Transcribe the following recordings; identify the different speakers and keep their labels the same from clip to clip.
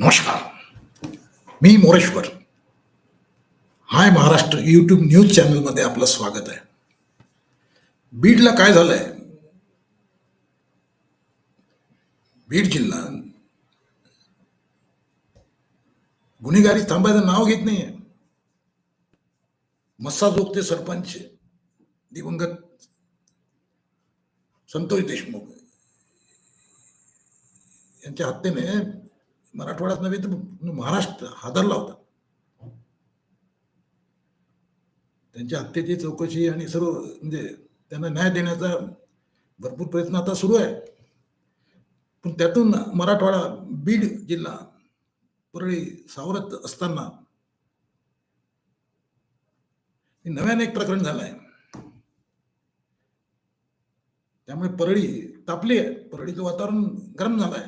Speaker 1: नमस्कार. मी Moreshwar. Hi Maharashtra YouTube news चॅनलमध्ये आपलं स्वागत आहे. बीडला काय झालंय? बीड जिल्हा. गुन्हेगारी थांबायचं नाव घेत नाहीये. मस्साजोगते सरपंच दिवंगत संतोष देशमुख. यांच्या हत्येने मराठवाड्यात नव्हे तर महाराष्ट्र हादरला होता. त्यांच्या हत्येची चौकशी आणि सर्व म्हणजे त्यांना न्याय देण्याचा भरपूर प्रयत्न आता सुरू आहे. पण त्यातून मराठवाडा बीड जिल्हा परळी सावरत असताना नव्याने एक प्रकरण झालं आहे. त्यामुळे परळी तापली आहे. परळीचं वातावरण गरम झालं आहे.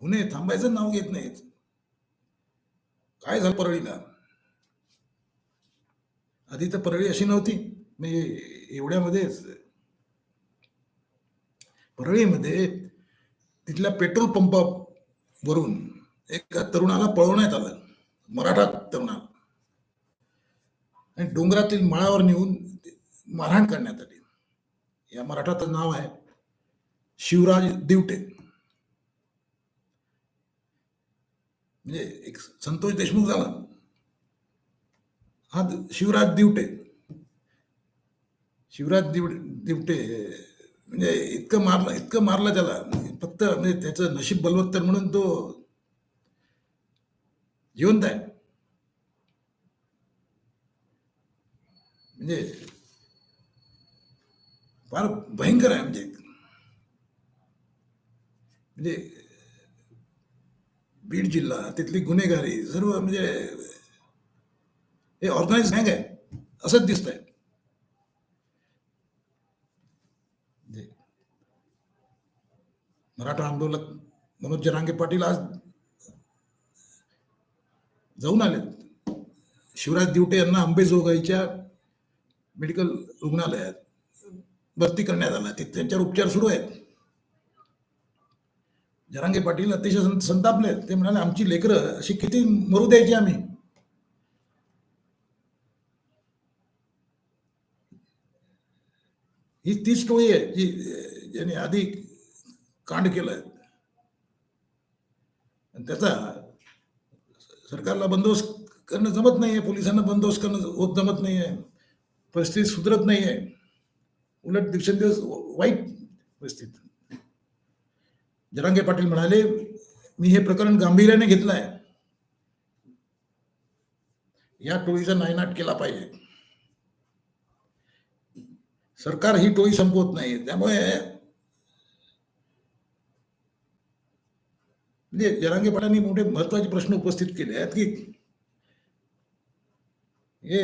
Speaker 1: गुन्हे थांबायचं नाव घेत नाहीत. काय झालं परळीला? आधी तर परळी अशी नव्हती. म्हणजे एवढ्यामध्येच परळीमध्ये तिथल्या पेट्रोल पंपावरून एका तरुणाला पळवण्यात आलं. मराठा तरुणाला. आणि डोंगरातील माळावर नेऊन मारहाण करण्यात आली. या मराठाचं नाव आहे शिवराज दिवटे. म्हणजे एक संतोष देशमुख झाला. हा शिवराज दिवटे. शिवराज दिव दिवटे म्हणजे इतकं मारलं इतकं मारलं त्याला. फक्त म्हणजे त्याचं नशीब बलवत्तर म्हणून तो जिवंत आहे. म्हणजे फार भयंकर आहे म्हणजे. म्हणजे बीड जिल्हा तिथली गुन्हेगारी सर्व म्हणजे हे ऑर्गनाइज गँग आहे असंच दिसतंय. आहे मराठा आंदोलक मनोज जरांगे पाटील आज जाऊन आले शिवराज दिवटे यांना अंबेजोगाईच्या मेडिकल रुग्णालयात भरती करण्यात आला. ते त्यांच्यावर उपचार सुरू आहेत. जरांगे पाटील अतिशय संतापले संतापले. ते म्हणाले आमची लेकरं अशी किती मरू द्यायची आम्ही? ही तीच टोळी आहे जी ज्याने आधी कांड केलाय त्याचा सरकारला बंदोबस्त करणं जमत नाहीये पोलिसांना बंदोबस्त करणं होत जमत नाहीये परिस्थिती सुधरत नाहीये. उलट दिवसेंदिवस वाईट परिस्थिती. जरांगे पाटील म्हणाले मी हे प्रकरण गांभीर्याने घेतलं आहे या टोळीचा नायनाट केला पाहिजे. सरकार ही टोळी संपवत नाही. त्यामुळे म्हणजे जरांगे पाटलांनी मोठे महत्त्वाचे प्रश्न उपस्थित केले आहेत की हे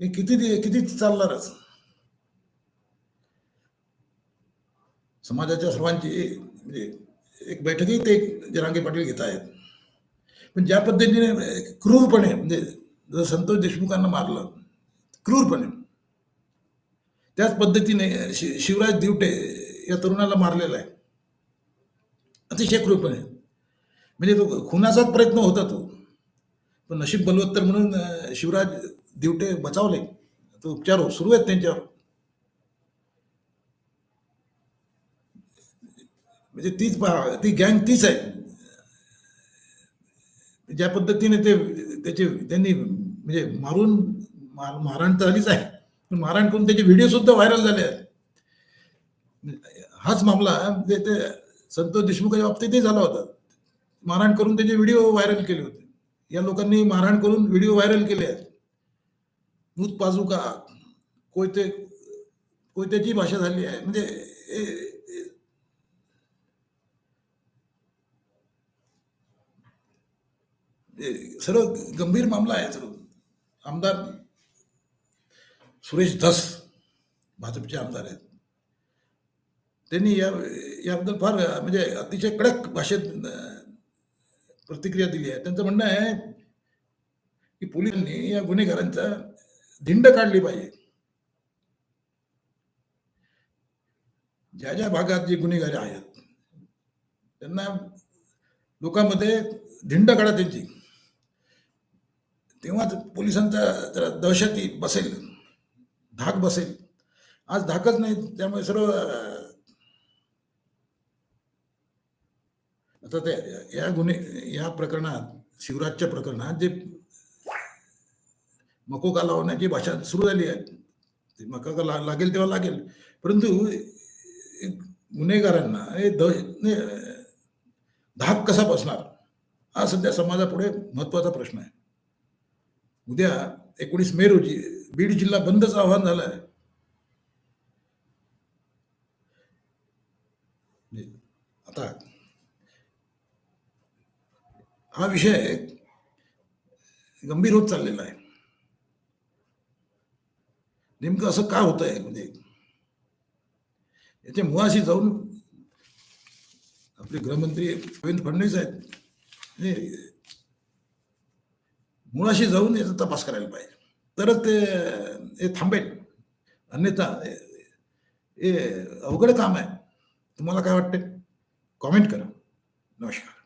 Speaker 1: किती किती चालणारच? समाजाच्या सर्वांची म्हणजे एक बैठकही ते जरांगे पाटील घेत आहेत. पण ज्या पद्धतीने क्रूरपणे म्हणजे जसं संतोष देशमुखांना मारलं क्रूरपणे. त्याच पद्धतीने शि शिवराज दिवटे या तरुणाला मारलेला आहे. अतिशय क्रूरपणे. म्हणजे तो खुनाचाच प्रयत्न होता तो. पण नशीब बलवत्तर म्हणून शिवराज दिवटे बचावले. तो उपचार सुरू आहेत त्यांच्यावर. म्हणजे तीच ती गँग तीच आहे. ज्या पद्धतीने ते त्याचे त्यांनी म्हणजे मारून मार मारहाण तर झालीच आहे. पण मारहाण करून त्याचे व्हिडिओ सुद्धा व्हायरल झाले आहेत. हाच मामला म्हणजे ते संतोष देशमुखाच्या बाबतीतही झाला होता. मारहाण करून त्याचे व्हिडिओ व्हायरल केले होते. या लोकांनी मारहाण करून व्हिडिओ व्हायरल केले आहेत. भूत पाजुका कोयते कोयत्याची भाषा झाली आहे. म्हणजे हे- हे सर्व गंभीर मामला आहे सर्व आमदार सुरेश धस भाजपचे आमदार आहेत. त्यांनी या याबद्दल फार म्हणजे अतिशय कडक भाषेत प्रतिक्रिया दिली आहे. त्यांचं म्हणणं आहे की पोलिसांनी या गुन्हेगारांचा धिंड काढली पाहिजे. ज्या ज्या भागात जे गुन्हेगार आहेत त्यांना लोकांमध्ये धिंड काढा त्यांची. तेव्हाच पोलिसांचा जरा दहशत बसेल. धाक बसेल. आज धाकच नाही त्यामुळे सर्व आता ते या गुन्हे या प्रकरणात शिवराजच्या प्रकरणात जे मकोका लावण्याची भाषा सुरू झाली आहे ते मकोका ला लागेल तेव्हा लागेल. परंतु गुन्हेगारांना हे धाक कसा बसणार? हा सध्या समाजापुढे महत्त्वाचा प्रश्न आहे. उद्या एकोणीस मे रोजी बीड जिल्हा बंदच आव्हान झालं आहे. म्हणजे आता हा विषय गंभीर होत चाललेला आहे. नेमकं असं का होत आहे म्हणजे याच्या मुळाशी जाऊन आपले गृहमंत्री देवेंद्र फडणवीस आहेत. हे मुळाशी जाऊन याचा तपास करायला पाहिजे. तरच ते हे थांबेल. अन्यथा हे अवघड काम आहे. तुम्हाला काय वाटते कॉमेंट करा. नमस्कार.